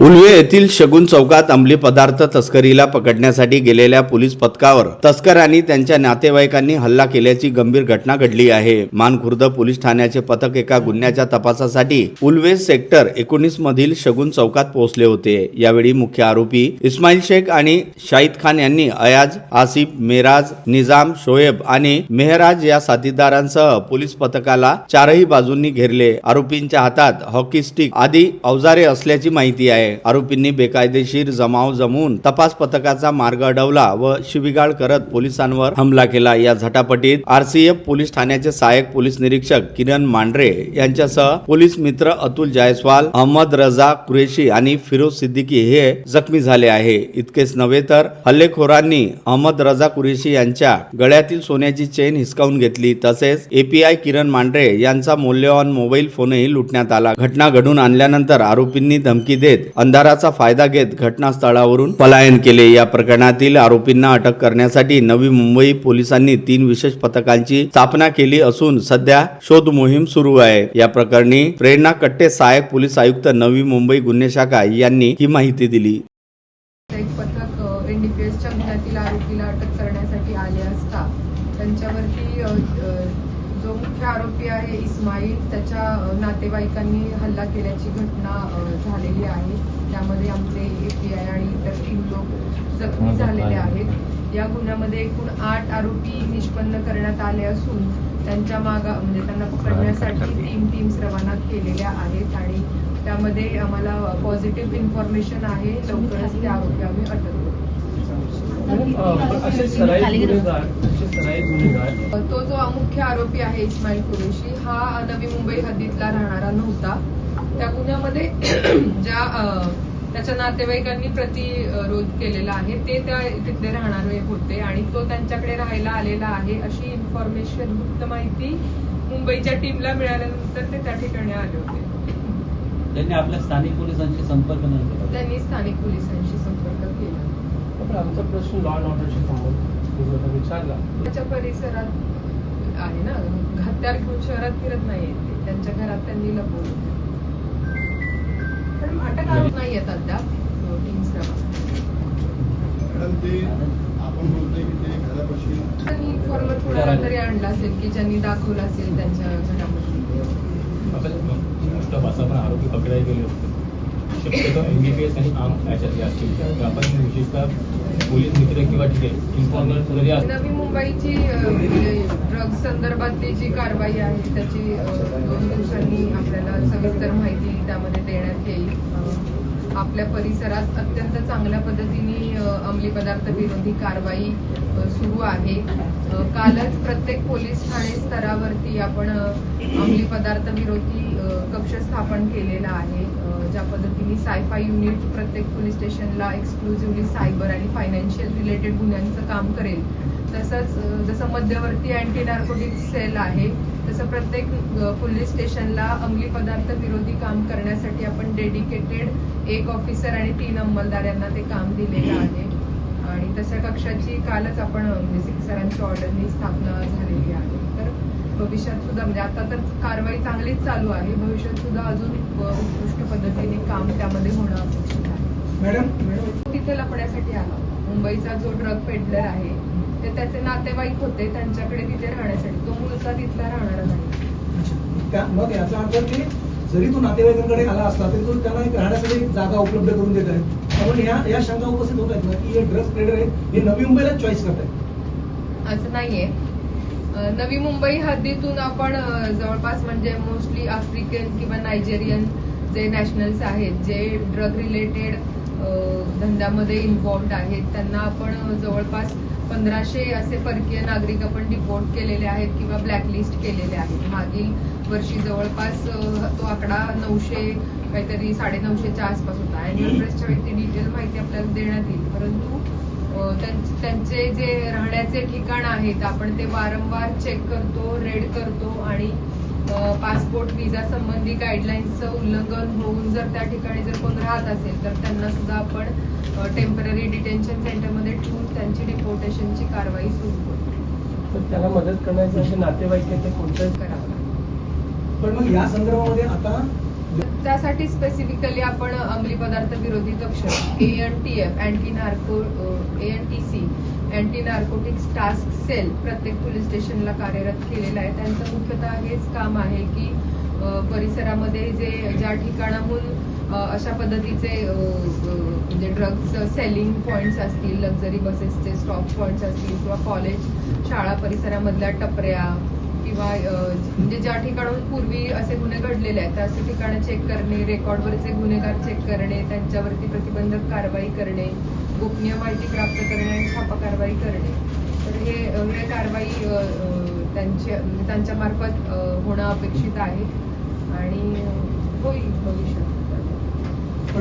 उलवे येथील शगुन चौकात अंमली पदार्थ तस्करीला पकडण्यासाठी गेलेल्या पोलीस पथकावर तस्करांनी त्यांच्या नातेवाईकांनी हल्ला केल्याची गंभीर घटना घडली आहे. मानखुर्द पोलीस ठाण्याचे पथक एका गुन्ह्याच्या तपासासाठी उलवे सेक्टर एकोणीस मधील शगुन चौकात पोहोचले होते. यावेळी मुख्य आरोपी इस्माईल शेख आणि शाहिद खान यांनी अयाज आसिफ मेराज निजाम शोएब आणि मेहराज या साथीदारांसह पोलीस पथकाला चारही बाजूंनी घेरले. आरोपींच्या हातात हॉकी स्टिक आदी अवजारे असल्याची माहिती आहे. आरोपींनी बेकायदेशीर जमाव जमवून तपास पथकाचा मार्ग अडवला व शिबिगाळ करत पोलिसांवर हमला केला. या झटापटीत आरसीएफ पोलीस ठाण्याचे सहाय्यक पोलीस निरीक्षक किरण मांढरे यांच्यासह पोलीस मित्र अतुल जायस्वाल अहमद रजा कुरेशी आणि फिरोज सिद्दीकी हे जखमी झाले आहे. इतकेच नव्हे तर हल्लेखोरांनी अहमद रजा कुरेशी यांच्या गळ्यातील सोन्याची चेन हिसकावून घेतली. तसेच एपीआय किरण मांढरे यांचा मौल्यवान मोबाईल फोनही लुटण्यात आला. घटना घडून आणल्यानंतर आरोपींनी धमकी देत अंधाराचा फायदा घेत घटनास्थळावरून पलायन केले. या प्रकरणातील आरोपींना अटक करण्यासाठी नवी मुंबई पोलिसांनी तीन विशेष पथकांची स्थापना केली असून सध्या शोध मोहीम सुरू आहे. या प्रकरणी प्रेरणा कट्टे सहाय्यक पोलीस आयुक्त नवी मुंबई गुन्हे शाखा यांनी ही माहिती दिली. एक पथक एनडीपीएसच्या गुन्ह्यातील आरोपीला अटक करण्यासाठी आले असता त्यांच्यावरती जो मुख्य आरोपी आहे इस्माईल त्याच्या नातेवाईकांनी हल्ला केल्याची घटना झालेली आहे. त्यामध्ये आमचे ए पी आय आणि इतर तीन लोक जखमी झालेले आहेत. या गुन्ह्यामध्ये एकूण आठ आरोपी निष्पन्न करण्यात आले असून त्यांच्या मागा म्हणजे त्यांना पकडण्यासाठी तीन टीम्स रवाना केलेल्या आहेत आणि त्यामध्ये आम्हाला पॉझिटिव्ह इन्फॉर्मेशन आहे. लवकरच ते आरोपी आम्ही अटक करू असे सराई गुन्हेगार असे सराई गुन्हेगार तो जो मुख्य आरोपी आहे इस्माईल कुरेशी हा नवी मुंबई हद्दीतला राहणारा नव्हता. त्या गुन्ह्यामध्ये ज्या त्याच्या नातेवाईकांनी प्रतिरोध केलेला आहे ते त्या तिथले राहणारे होते आणि तो त्यांच्याकडे राहायला आलेला आहे अशी इन्फॉर्मेशन गुप्त माहिती मुंबईच्या टीमला मिळाल्यानंतर ते त्या ठिकाणी आले होते. त्यांनी आपल्या स्थानिक पोलिसांशी संपर्क नाही केला त्यांनी स्थानिक पोलिसांशी संपर्क केला. पण आमचा प्रश्न लॉ अँड ऑर्डरशी जर विचारला. त्याच्या परिसरात आहे ना? हत्यार घेऊन शहरात फिरत नाहीये ते. त्यांच्या घरात त्यांनी लपवलं पण अटक आरोप नाही येत अद्याप टीम्स मॅडम ते आपण बोलतोय की ते घरापाशी त्यांनी इन्फॉर्मर कोणाला तरी आणला असेल की ज्यांनी दाखवलं असेल त्यांच्या घरामध्ये आपण पण आरोपी पकडायला गेले होते. शक्यतो एम बी पी एस आणि आम याच्यातले असतील तर आपण विशेषतः पोलीस मित्र किंवा ठीक आहे इन्फॉर्मर जरी नवी मुंबईची ड्रग्ज म्हणजे संदर्भातली जी कारवाई आहे त्याची दोन दिवसांनी आपल्याला सविस्तर माहिती त्यामध्ये देण्यात येईल. आपल्या परिसरात अत्यंत चांगल्या पद्धतीने अंमली पदार्थ विरोधी कारवाई सुरू आहे. कालच प्रत्येक पोलीस ठाणे स्तरावरती आपण अंमली पदार्थ विरोधी कक्ष स्थापन केलेला आहे. ज्या पद्धतीने सायफाय युनिट प्रत्येक पोलीस स्टेशनला एक्सक्लुझिव्हली सायबर आणि फायनान्शियल रिलेटेड गुन्ह्यांचं काम करेल. तसंच जसं मध्यवर्ती अँटी नार्कोटिक्स सेल आहे तसं प्रत्येक पोलीस स्टेशनला अंमली पदार्थ विरोधी काम करण्यासाठी आपण डेडिकेटेड एक ऑफिसर आणि तीन अंमलदार यांना ते काम दिलेलं आहे. आणि तशा कक्षाची कालच आपण म्हणजे सरांच्या ऑर्डरनी स्थापना झालेली आहे. तर भविष्यात सुद्धा म्हणजे आता तर कारवाई चांगलीच चालू आहे. भविष्यात सुद्धा अजून उत्कृष्ट पद्धतीने काम त्यामध्ये होणं अपेक्षित आहे. मॅडम? मॅडम तो तिथे लपण्यासाठी आला मुंबईचा जो ड्रग पेडलर आहे ते त्याचे नातेवाईक होते. त्यांच्याकडे तिथे राहण्यासाठी. तो मूळचा तिथला राहणारा नाही. मग याचा अर्थ की जरी तो नातेवाईकांकडे आला असला तरी तो त्यांना एक राहण्यासाठी जागा उपलब्ध करून देत आहे. त्यामुळे या या शंका उपस्थित होत आहेत ना की हे ड्रग्ज ट्रेडर आहेत हे नवी मुंबईला चॉईस करत आहेत असं नाहीये. नवी मुंबई हद्दीतून आपण जवळपास म्हणजे मोस्टली आफ्रिकन किंवा नायजेरियन जे नॅशनल्स आहेत जे ड्रग रिलेटेड धंद्यामध्ये इन्व्हॉल्ड आहेत त्यांना आपण जवळपास पंधराशे असे परकीय नागरिक आपण डिपोर्ट केलेले आहेत किंवा ब्लॅकलिस्ट केलेले आहेत. मागील वर्षी जवळपास तो आकडा नऊशे काहीतरी साडेनऊशेच्या आसपास होता. अॅन्युअल प्रेसच्या व्यक्ती डिटेल माहिती आपल्याला देण्यात येईल. परंतु त्यांचे जे राहण्याचे ठिकाण आहेत आपण ते वारंवार चेक करतो रेड करतो आणि पासपोर्ट व्हिसा संबंधी गाईडलाईन्सचं उल्लंघन होऊन जर त्या ठिकाणी जर कोण राहत असेल तर त्यांना सुद्धा आपण टेंपररी डिटेन्शन सेंटरमध्ये ठेवून त्यांची डिपोर्टेशनची कारवाई सुरू करतो. तर त्याला मदत करण्याचे नातेवाईक ते कोणत्या करावं पण मग या संदर्भामध्ये आता त्यासाठी स्पेसिफिकली आपण अंमली पदार्थ विरोधी कक्ष A N T F anti narco A N T C anti narcotics task cell प्रत्येक पोलीस स्टेशनला कार्यरत केलेला आहे. त्यांचं मुख्यतः हेच काम आहे की परिसरामध्ये जे ज्या ठिकाणाहून अशा पद्धतीचे म्हणजे ड्रग्ज सेलिंग पॉईंट्स असतील लक्झरी बसेसचे स्टॉप पॉईंट्स असतील किंवा कॉलेज शाळा परिसरामधल्या टपऱ्या म्हणजे ज्या ठिकाणाहून पूर्वी असे गुन्हे घडलेले आहेत असे ठिकाणं चेक करणे रेकॉर्डवरचे गुन्हेगार चेक करणे त्यांच्यावरती प्रतिबंधक कारवाई करणे गोपनीय माहिती प्राप्त करणे आणि छापा कारवाई करणे. तर हे हे कारवाई त्यांच्या त्यांच्यामार्फत होणं अपेक्षित आहे आणि होईल भविष्यात.